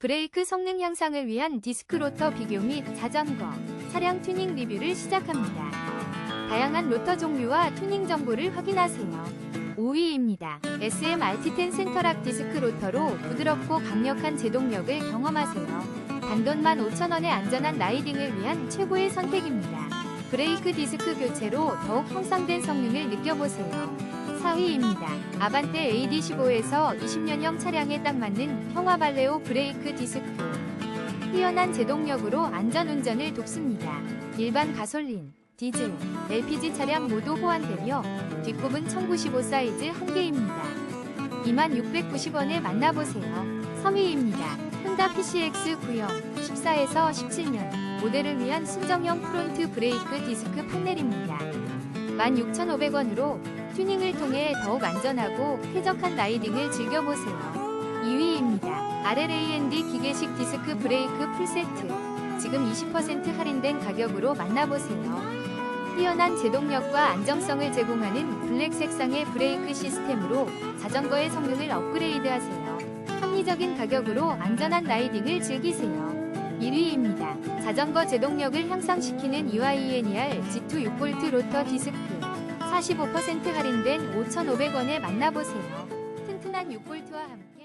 브레이크 성능 향상을 위한 디스크 로터 비교 및 자전거, 차량 튜닝 리뷰를 시작합니다. 다양한 로터 종류와 튜닝 정보를 확인하세요. 5위입니다. SM-RT10 센터락 디스크 로터로 부드럽고 강력한 제동력을 경험하세요. 단돈 15,000원의 안전한 라이딩을 위한 최고의 선택입니다. 브레이크 디스크 교체로 더욱 향상된 성능을 느껴보세요. 4위입니다. 아반떼 AD15에서 20년형 차량에 딱 맞는 평화 발레오 브레이크 디스크. 뛰어난 제동력으로 안전운전을 돕습니다. 일반 가솔린, 디젤, LPG 차량 모두 호환되며 뒷부분 1095 사이즈 1개입니다. 2690원에 만나보세요. 3위입니다. 혼다 PCX 구형 14에서 17년 모델을 위한 순정형 프론트 브레이크 디스크 판넬입니다. 16,500원으로 튜닝을 통해 더욱 안전하고 쾌적한 라이딩을 즐겨보세요. 2위입니다. RLA&D 기계식 디스크 브레이크 풀세트. 지금 20% 할인된 가격으로 만나보세요. 뛰어난 제동력과 안정성을 제공하는 블랙 색상의 브레이크 시스템으로 자전거의 성능을 업그레이드하세요. 합리적인 가격으로 안전한 라이딩을 즐기세요. 1위입니다. 자전거 제동력을 향상시키는 UINER G2 6V 로터 디스크 45% 할인된 5,500원에 만나보세요. 튼튼한 6V와 함께